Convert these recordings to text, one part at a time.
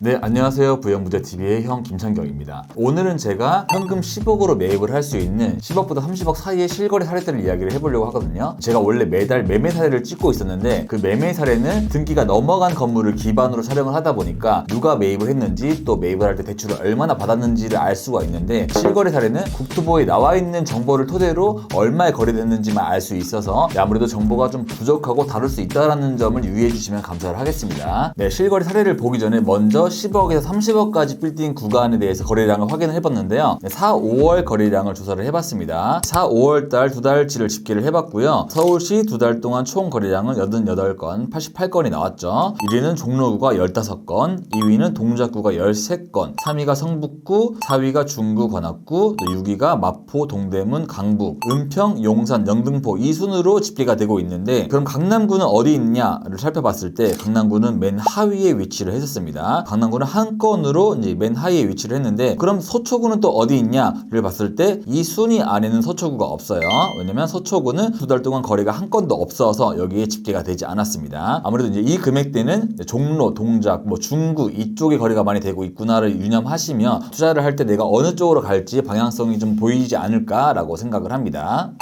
네, 안녕하세요. 부영부자TV의 형 김창경입니다. 오늘은 제가 현금 10억으로 매입을 할 수 있는 10억부터 30억 사이의 실거래 사례들을 이야기를 해보려고 하거든요. 제가 원래 매달 매매 사례를 찍고 있었는데 그 매매 사례는 등기가 넘어간 건물을 기반으로 촬영을 하다 보니까 누가 매입을 했는지 또 매입을 할 때 대출을 얼마나 받았는지를 알 수가 있는데 실거래 사례는 국토부에 나와 있는 정보를 토대로 얼마에 거래됐는지만 알 수 있어서 아무래도 정보가 좀 부족하고 다를 수 있다는 점을 유의해 주시면 감사를 하겠습니다. 네, 실거래 사례를 보기 전에 먼저 10억에서 30억까지 빌딩 구간에 대해서 거래량을 확인을 해봤는데요. 4, 5월 거래량을 조사를 해봤습니다. 4, 5월 달 두 달치를 집계를 해봤고요. 서울시 두 달 동안 총 거래량은 88건, 88건이 나왔죠. 1위는 종로구가 15건, 2위는 동작구가 13건, 3위가 성북구, 4위가 중구 관악구, 또 6위가 마포, 동대문, 강북, 은평, 용산, 영등포 이 순으로 집계가 되고 있는데 그럼 강남구는 어디 있냐를 살펴봤을 때 강남구는 맨 하위에 위치를 했었습니다. 강 남구는 한 건으로 이제 맨 하위에 위치를 했는데 그럼 서초구는 또 어디 있냐를 봤을 때 이 순위 안에는 서초구가 없어요. 왜냐면 서초구는 두 달 동안 거래가 한 건도 없어서 여기에 집계가 되지 않았습니다. 아무래도 이제 이 금액대는 종로, 동작, 뭐 중구 이쪽에 거래가 많이 되고 있구나를 유념하시며 투자를 할 때 내가 어느 쪽으로 갈지 방향성이 좀 보이지 않을까라고 생각을 합니다.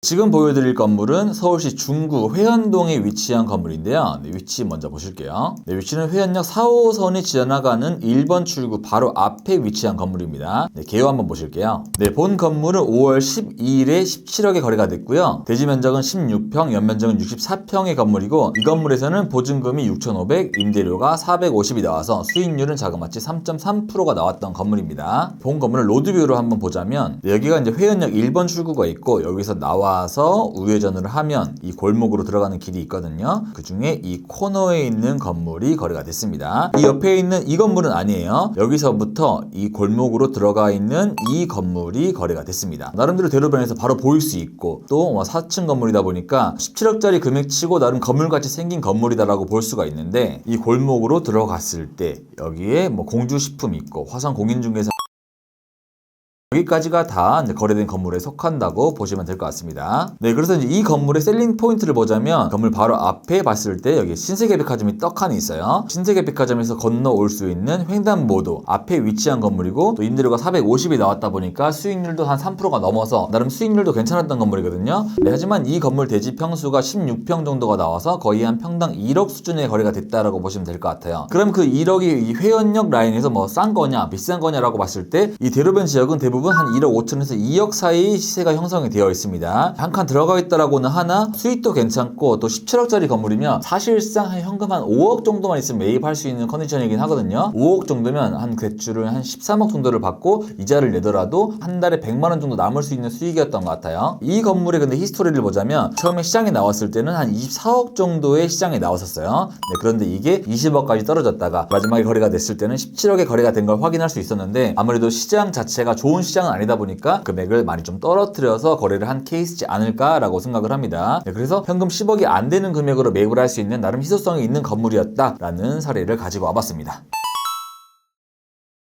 지금 보여드릴 건물은 서울시 중구 회원동에 위치한 건물인데요. 네, 위치 먼저 보실게요. 네, 위치는 회원역 4호선이 지나가는 1번 출구 바로 앞에 위치한 건물입니다. 네, 개요 한번 보실게요. 네, 본 건물은 5월 12일에 17억에 거래가 됐고요. 대지 면적은 16평, 연면적은 64평의 건물이고 이 건물에서는 보증금이 6,500, 임대료가 450이 나와서 수익률은 자그마치 3.3%가 나왔던 건물입니다. 본 건물을 로드뷰로 한번 보자면 네, 여기가 이제 회원역 1번 출구가 있고 여기서 나와 나와서 우회전을 하면 이 골목으로 들어가는 길이 있거든요. 그 중에 이 코너에 있는 건물이 거래가 됐습니다. 이 옆에 있는 이 건물은 아니에요. 여기서부터 이 골목으로 들어가 있는 이 건물이 거래가 됐습니다. 나름대로 대로변에서 바로 보일 수 있고 또 4층 건물이다 보니까 17억짜리 금액치고 나름 건물같이 생긴 건물이다라고 볼 수가 있는데 이 골목으로 들어갔을 때 여기에 뭐 공주식품 있고 화성 공인중개사 여기까지가 다 거래된 건물에 속한다고 보시면 될 것 같습니다. 네, 그래서 이제 이 건물의 셀링 포인트를 보자면 건물 바로 앞에 봤을 때 여기 신세계 백화점이 떡하니 있어요. 신세계 백화점에서 건너올 수 있는 횡단보도 앞에 위치한 건물이고 또 임대료가 450이 나왔다 보니까 수익률도 한 3%가 넘어서 나름 수익률도 괜찮았던 건물이거든요. 네, 하지만 이 건물 대지 평수가 16평 정도가 나와서 거의 한 평당 1억 수준의 거래가 됐다라고 보시면 될 것 같아요. 그럼 그 1억이 이 회원역 라인에서 뭐 싼 거냐 비싼 거냐라고 봤을 때 이 대로변 지역은 대부분 대부분 한 1억 5천에서 2억 사이 시세가 형성이 되어 있습니다. 한 칸 들어가 있다라고는 하나 수익도 괜찮고 또 17억짜리 건물이면 사실상 한 현금 한 5억 정도만 있으면 매입할 수 있는 컨디션이긴 하거든요. 5억 정도면 한 대출을 한 13억 정도를 받고 이자를 내더라도 한 달에 100만 원 정도 남을 수 있는 수익이었던 것 같아요. 이 건물의 근데 히스토리를 보자면 처음에 시장에 나왔을 때는 한 24억 정도의 시장에 나왔었어요. 네, 그런데 이게 20억까지 떨어졌다가 마지막에 거래가 됐을 때는 17억에 거래가 된 걸 확인할 수 있었는데 아무래도 시장 자체가 좋은 시장 시장은 아니다 보니까 금액을 많이 좀 떨어뜨려서 거래를 한 케이스지 않을까라고 생각을 합니다. 네, 그래서 현금 10억이 안 되는 금액으로 매입을 할 수 있는 나름 희소성이 있는 건물이었다라는 사례를 가지고 와봤습니다.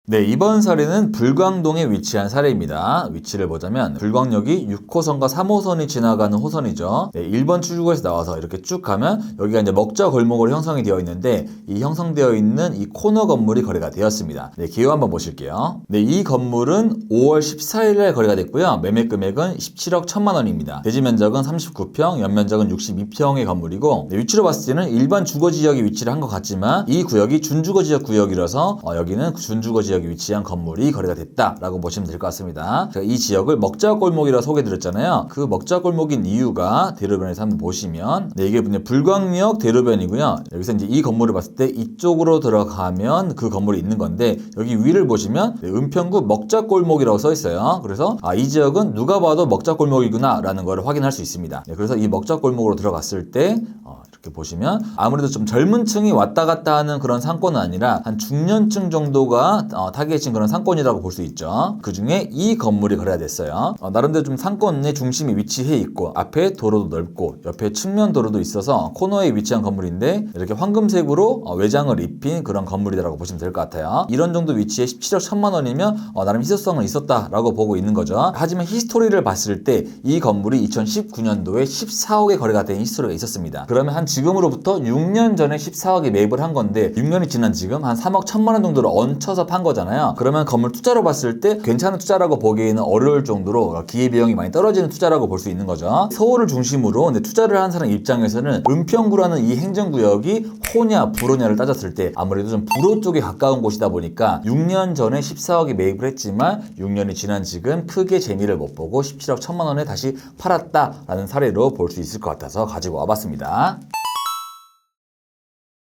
네, 이번 사례는 불광동에 위치한 사례입니다. 위치를 보자면 불광역이 6호선과 3호선이 지나가는 호선이죠. 네, 1번 출구에서 나와서 이렇게 쭉 가면 여기가 이제 먹자 골목으로 형성이 되어 있는데 이 형성되어 있는 이 코너 건물이 거래가 되었습니다. 네, 기호 한번 보실게요. 네, 이 건물은 5월 14일에 거래가 됐고요. 매매 금액은 17억 1천만 원입니다. 대지 면적은 39평, 연면적은 62평의 건물이고 네, 위치로 봤을 때는 일반 주거 지역에 위치를 한 것 같지만 이 구역이 준주거 지역 구역이라서 어, 여기는 준주거 지역 지역에 위치한 건물이 거래가 됐다라고 보시면 될 것 같습니다. 제가 이 지역을 먹자 골목이라 고 소개드렸잖아요. 그 먹자 골목인 이유가 대로변에서 한번 보시면 네, 이게 불광역 대로변이고요. 여기서 이제 이 건물을 봤을 때 이쪽으로 들어가면 그 건물이 있는 건데 여기 위를 보시면 네, 은평구 먹자 골목이라고 써 있어요. 그래서 아, 이 지역은 누가 봐도 먹자 골목이구나라는 걸 확인할 수 있습니다. 네, 그래서 이 먹자 골목으로 들어갔을 때 어, 이렇게 보시면 아무래도 좀 젊은 층이 왔다 갔다 하는 그런 상권은 아니라 한 중년층 정도가 어, 타겟인 그런 상권이라고 볼 수 있죠. 그 중에 이 건물이 거래가 됐어요. 어, 나름대로 좀 상권의 중심이 위치해 있고 앞에 도로도 넓고 옆에 측면 도로도 있어서 코너에 위치한 건물인데 이렇게 황금색으로 어, 외장을 입힌 그런 건물이라고 보시면 될 것 같아요. 이런 정도 위치에 17억 1천만 원이면 어, 나름 희소성은 있었다라고 보고 있는 거죠. 하지만 히스토리를 봤을 때 이 건물이 2019년도에 14억에 거래가 된 히스토리가 있었습니다. 그러면 한 지금으로부터 6년 전에 14억에 매입을 한 건데 6년이 지난 지금 한 3억 1천만 원 정도를 얹혀서 판 거잖아요. 그러면 건물 투자로 봤을 때 괜찮은 투자라고 보기에는 어려울 정도로 기회비용이 많이 떨어지는 투자라고 볼 수 있는 거죠. 서울을 중심으로 투자를 한 사람 입장에서는 은평구라는 이 행정구역이 호냐 불호냐를 따졌을 때 아무래도 좀 불호 쪽에 가까운 곳이다 보니까 6년 전에 14억에 매입을 했지만 6년이 지난 지금 크게 재미를 못 보고 17억 1천만 원에 다시 팔았다라는 사례로 볼 수 있을 것 같아서 가지고 와봤습니다.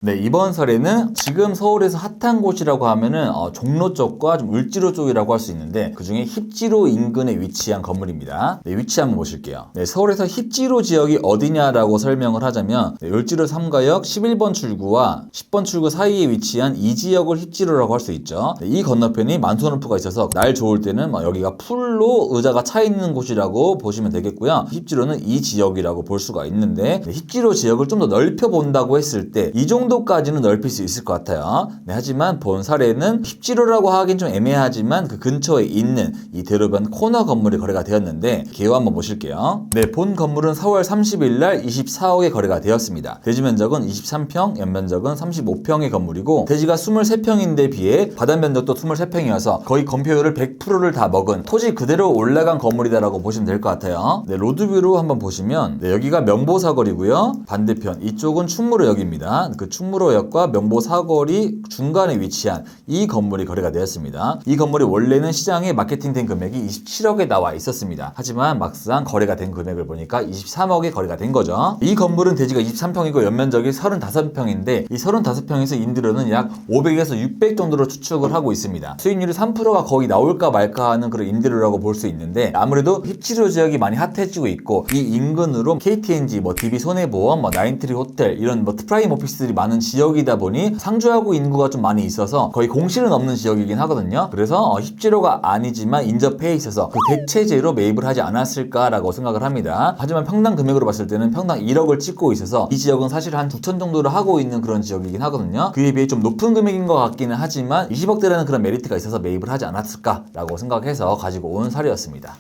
네, 이번 사례는 지금 서울에서 핫한 곳이라고 하면은 어, 종로 쪽과 좀 을지로 쪽이라고 할 수 있는데 그 중에 힙지로 인근에 위치한 건물입니다. 네, 위치 한번 보실게요. 네, 서울에서 힙지로 지역이 어디냐라고 설명을 하자면 네, 을지로 3가역 11번 출구와 10번 출구 사이에 위치한 이 지역을 힙지로라고 할 수 있죠. 네, 이 건너편이 만소르프가 있어서 날 좋을 때는 막 여기가 풀로 의자가 차 있는 곳이라고 보시면 되겠고요. 힙지로는 이 지역이라고 볼 수가 있는데 네, 힙지로 지역을 좀 더 넓혀 본다고 했을 때이 정도까지는 넓힐 수 있을 것 같아요. 네, 하지만 본 사례는 힙지로라고 하긴 좀 애매하지만 그 근처에 있는 이 대로변 코너 건물이 거래가 되었는데 개요 한번 보실게요. 네, 본 건물은 4월 30일 날 24억에 거래가 되었습니다. 대지 면적은 23평, 연면적은 35평의 건물이고 대지가 23평인데 비해 바다 면적도 23평이어서 거의 건폐율을 100%를 다 먹은 토지 그대로 올라간 건물이다라고 보시면 될 것 같아요. 네, 로드뷰로 한번 보시면 네, 여기가 명보사거리고요. 반대편 이쪽은 충무로역입니다. 그 충무로역과 명보 사거리 중간에 위치한 이 건물이 거래가 되었습니다. 이 건물이 원래는 시장에 마케팅된 금액이 27억에 나와 있었습니다. 하지만 막상 거래가 된 금액을 보니까 23억에 거래가 된 거죠. 이 건물은 대지가 23평이고 연면적이 35평인데 이 35평에서 인드로는 약 500에서 600 정도로 추측을 하고 있습니다. 수익률이 3%가 거의 나올까 말까 하는 그런 인드로라고 볼 수 있는데 아무래도 힙치로 지역이 많이 핫해지고 있고 이 인근으로 KTNG, 뭐 DB 손해보험, 뭐 나인트리 호텔 이런 뭐 프라임 오피스들이 많은 지역이다 보니 상주하고 인구가 좀 많이 있어서 거의 공실은 없는 지역이긴 하거든요. 그래서 어, 힙지로가 아니지만 인접해 있어서 그 대체제로 매입을 하지 않았을까라고 생각을 합니다. 하지만 평당 금액으로 봤을 때는 평당 1억을 찍고 있어서 이 지역은 사실 한 9천 정도를 하고 있는 그런 지역이긴 하거든요. 그에 비해 좀 높은 금액인 것 같기는 하지만 20억대라는 그런 메리트가 있어서 매입을 하지 않았을까라고 생각해서 가지고 온 사례였습니다.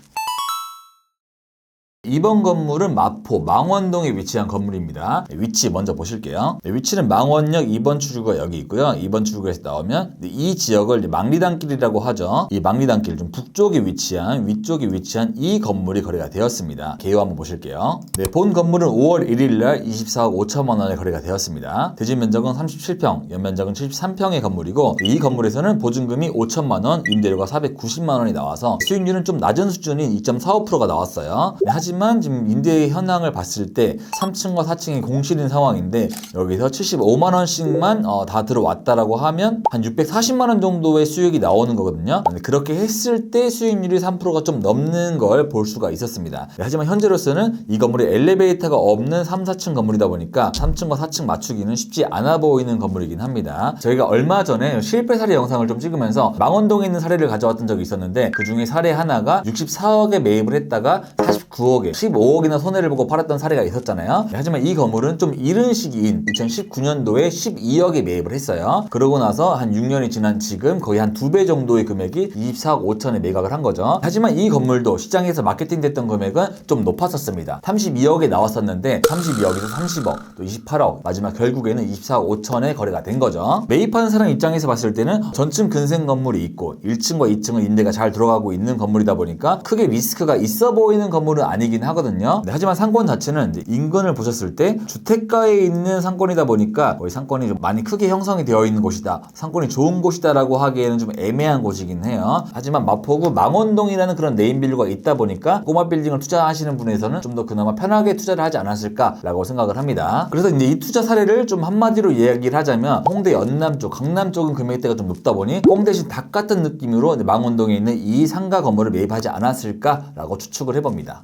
이번 건물은 마포 망원동에 위치한 건물입니다. 네, 위치 먼저 보실게요. 네, 위치는 망원역 2번 출구가 여기 있고요. 2번 출구에서 나오면 네, 이 지역을 망리단길이라고 하죠. 이 망리단길 좀 북쪽에 위치한 위쪽에 위치한 이 건물이 거래가 되었습니다. 개요 한번 보실게요. 네, 본 건물은 5월 1일 날 24억 5천만 원에 거래가 되었습니다. 대지 면적은 37평, 연면적은 73평의 건물이고 이 건물에서는 보증금이 5천만 원, 임대료가 490만 원이 나와서 수익률은 좀 낮은 수준인 2.45%가 나왔어요. 네, 하지만 지금 임대 현황을 봤을 때 3층과 4층이 공실인 상황인데 여기서 75만 원씩만 어, 다 들어왔다라고 하면 한 640만 원 정도의 수익이 나오는 거거든요. 그렇게 했을 때 수익률이 3%가 좀 넘는 걸 볼 수가 있었습니다. 네, 하지만 현재로서는 이 건물이 엘리베이터가 없는 3, 4층 건물이다 보니까 3층과 4층 맞추기는 쉽지 않아 보이는 건물이긴 합니다. 저희가 얼마 전에 실패 사례 영상을 좀 찍으면서 망원동에 있는 사례를 가져왔던 적이 있었는데 그 중에 사례 하나가 64억에 매입을 했다가 49억에 15억이나 손해를 보고 팔았던 사례가 있었잖아요. 하지만 이 건물은 좀 이른 시기인 2019년도에 12억에 매입을 했어요. 그러고 나서 한 6년이 지난 지금 거의 한 두 배 정도의 금액이 24억 5천에 매각을 한 거죠. 하지만 이 건물도 시장에서 마케팅 됐던 금액은 좀 높았었습니다. 32억에 나왔었는데 32억에서 30억, 또 28억, 마지막 결국에는 24억 5천에 거래가 된 거죠. 매입하는 사람 입장에서 봤을 때는 전층 근생 건물이 있고 1층과 2층은 임대가 잘 들어가고 있는 건물이다 보니까 크게 리스크가 있어 보이는 건물은 아니 긴 하거든요. 네, 하지만 상권 자체는 인근을 보셨을 때 주택가에 있는 상권이다 보니까 거의 상권이 좀 많이 크게 형성이 되어 있는 곳이다. 상권이 좋은 곳이다라고 하기에는 좀 애매한 곳이긴 해요. 하지만 마포구 망원동이라는 그런 네임밸류가 있다 보니까 꼬마 빌딩을 투자하시는 분에서는 좀 더 그나마 편하게 투자를 하지 않았을까라고 생각을 합니다. 그래서 이제 이 투자 사례를 좀 한마디로 이야기를 하자면 홍대 연남 쪽, 강남 쪽은 금액대가 좀 높다 보니 꽁 대신 닭 같은 느낌으로 망원동에 있는 이 상가 건물을 매입하지 않았을까라고 추측을 해봅니다.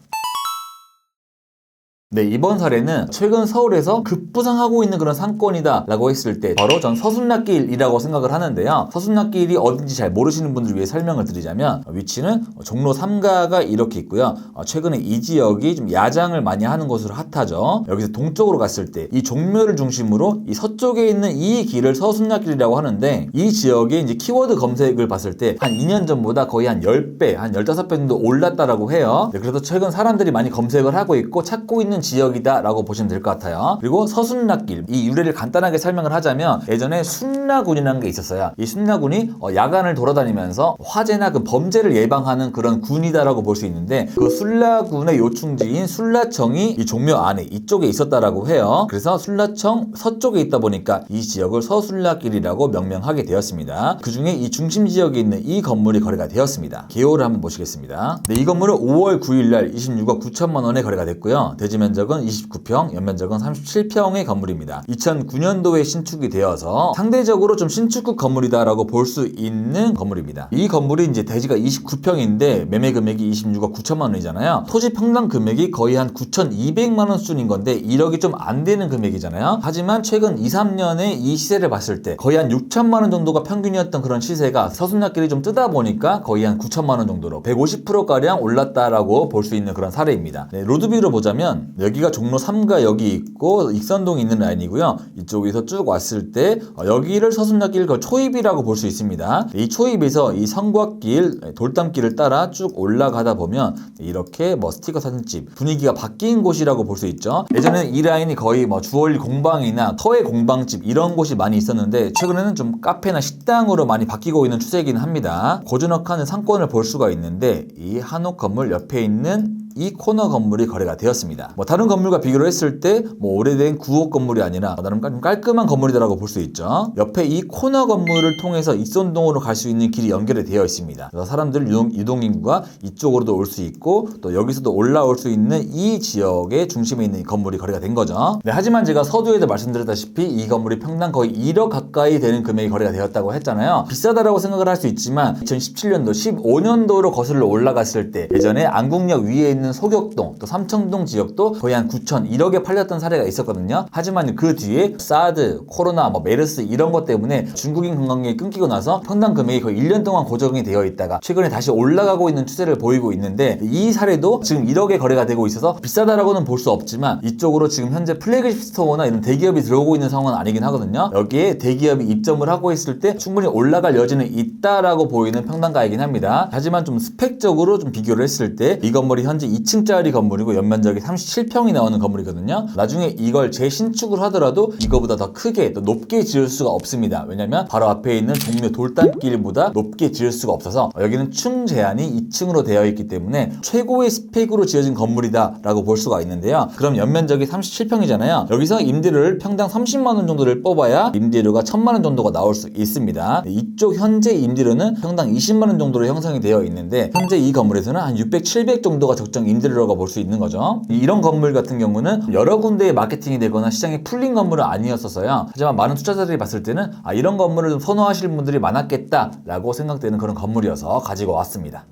네, 이번 사례는 최근 서울에서 급부상하고 있는 그런 상권이다 라고 했을 때 바로 전 서순락길이라고 생각을 하는데요. 서순락길이 어딘지 잘 모르시는 분들 위해 설명을 드리자면 위치는 종로 3가가 이렇게 있고요. 어, 최근에 이 지역이 좀 야장을 많이 하는 곳으로 핫하죠. 여기서 동쪽으로 갔을 때 이 종묘를 중심으로 이 서쪽에 있는 이 길을 서순락길이라고 하는데 이 지역의 이제 키워드 검색을 봤을 때 한 2년 전보다 거의 한 10배, 한 15배 정도 올랐다라고 해요. 네, 그래서 최근 사람들이 많이 검색을 하고 있고 찾고 있는 지역이다라고 보시면 될 것 같아요. 그리고 서순락길 이 유래를 간단하게 설명을 하자면 예전에 순라군이라는 게 있었어요. 이 순라군이 어, 야간을 돌아다니면서 화재나 그 범죄를 예방하는 그런 군이다라고 볼 수 있는데 그 순라군의 요충지인 순라청이 이 종묘 안에 이쪽에 있었다라고 해요. 그래서 순라청 서쪽에 있다 보니까 이 지역을 서순라길이라고 명명하게 되었습니다. 그 중에 이 중심 지역에 있는 이 건물이 거래가 되었습니다. 개요를 한번 보시겠습니다. 네, 이 건물은 5월 9일 날 26억 9천만 원에 거래가 됐고요. 대지 면 적은 29평, 연면적은 37평의 건물입니다. 2009년도에 신축이 되어서 상대적으로 좀 신축급 건물이다라고 볼 수 있는 건물입니다. 이 건물이 이제 대지가 29평인데 매매 금액이 26억 9천만 원이잖아요. 토지 평당 금액이 거의 한 9,200만 원 수준인 건데 1억이 좀 안 되는 금액이잖아요. 하지만 최근 2, 3년의 이 시세를 봤을 때 거의 한 6천만 원 정도가 평균이었던 그런 시세가 서순락길이 좀 뜨다 보니까 거의 한 9천만 원 정도로 150%가량 올랐다라고 볼 수 있는 그런 사례입니다. 네, 로드뷰로 보자면 여기가 종로 3가 여기 있고 익선동이 있는 라인이고요. 이쪽에서 쭉 왔을 때 어, 여기를 서순락길 그 초입이라고 볼 수 있습니다. 이 초입에서 이 성곽길, 네, 돌담길을 따라 쭉 올라가다 보면 이렇게 뭐 스티커 사진집 분위기가 바뀐 곳이라고 볼 수 있죠. 예전에는 이 라인이 거의 뭐 주얼리 공방이나 서해 공방집 이런 곳이 많이 있었는데 최근에는 좀 카페나 식당으로 많이 바뀌고 있는 추세이긴 합니다. 고즈넉한 상권을 볼 수가 있는데 이 한옥 건물 옆에 있는 이 코너 건물이 거래가 되었습니다. 뭐 다른 건물과 비교를 했을 때 뭐 오래된 구옥 건물이 아니라 나름 좀 깔끔한 건물이다라고 볼 수 있죠. 옆에 이 코너 건물을 통해서 익선동으로 갈 수 있는 길이 연결이 되어 있습니다. 그래서 사람들 유동, 인구가 이쪽으로도 올 수 있고 또 여기서도 올라올 수 있는 이 지역의 중심에 있는 이 건물이 거래가 된 거죠. 네, 하지만 제가 서두에도 말씀드렸다시피 이 건물이 평당 거의 1억 가까이 되는 금액이 거래가 되었다고 했잖아요. 비싸다라고 생각을 할 수 있지만 2017년도, 15년도로 거슬러 올라갔을 때 예전에 안국역 위에 있는 소격동 또 삼청동 지역도 거의 한 9천 1억에 팔렸던 사례가 있었거든요. 하지만 그 뒤에 사드, 코로나, 뭐 메르스 이런 것 때문에 중국인 관광객이 끊기고 나서 평당 금액이 거의 1년 동안 고정이 되어 있다가 최근에 다시 올라가고 있는 추세를 보이고 있는데 이 사례도 지금 1억에 거래가 되고 있어서 비싸다라고는 볼 수 없지만 이쪽으로 지금 현재 플래그십 스토어나 이런 대기업이 들어오고 있는 상황은 아니긴 하거든요. 여기에 대기업이 입점을 하고 있을 때 충분히 올라갈 여지는 있다라고 보이는 평당가이긴 합니다. 하지만 좀 스펙적으로 좀 비교를 했을 때 이 건물이 현재 2층짜리 건물이고 연면적이 37평이 나오는 건물이거든요. 나중에 이걸 재신축을 하더라도 이거보다 더 크게 또 높게 지을 수가 없습니다. 왜냐면 바로 앞에 있는 종묘 돌담길보다 높게 지을 수가 없어서 여기는 층 제한이 2층으로 되어 있기 때문에 최고의 스펙으로 지어진 건물이다라고 볼 수가 있는데요. 그럼 연면적이 37평이잖아요. 여기서 임대료를 평당 30만 원 정도를 뽑아야 임대료가 1000만 원 정도가 나올 수 있습니다. 이쪽 현재 임대료는 평당 20만 원 정도로 형성이 되어 있는데 현재 이 건물에서는 한 600, 700 정도가 적정 임대료라고 볼 수 있는 거죠. 이런 건물 같은 경우는 여러 군데에 마케팅이 되거나 시장이 풀린 건물은 아니었었어요. 하지만 많은 투자자들이 봤을 때는 아, 이런 건물을 좀 선호하시는 분들이 많았겠다라고 생각되는 그런 건물이어서 가지고 왔습니다.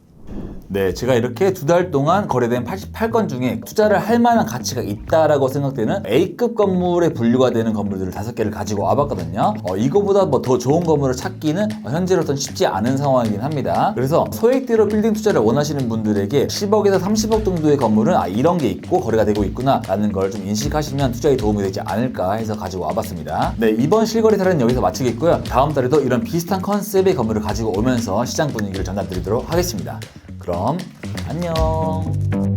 네, 제가 이렇게 두 달 동안 거래된 88건 중에 투자를 할 만한 가치가 있다라고 생각되는 A급 건물에 분류가 되는 건물들을 다섯 개를 가지고 와봤거든요. 어, 이거보다 뭐 더 좋은 건물을 찾기는 현재로선 쉽지 않은 상황이긴 합니다. 그래서 소액대로 빌딩 투자를 원하시는 분들에게 10억에서 30억 정도의 건물은 아, 이런 게 있고 거래가 되고 있구나라는 걸 좀 인식하시면 투자에 도움이 되지 않을까 해서 가지고 와봤습니다. 네, 이번 실거래 사례는 여기서 마치겠고요. 다음 달에도 이런 비슷한 컨셉의 건물을 가지고 오면서 시장 분위기를 전달드리도록 하겠습니다. 그럼 안녕.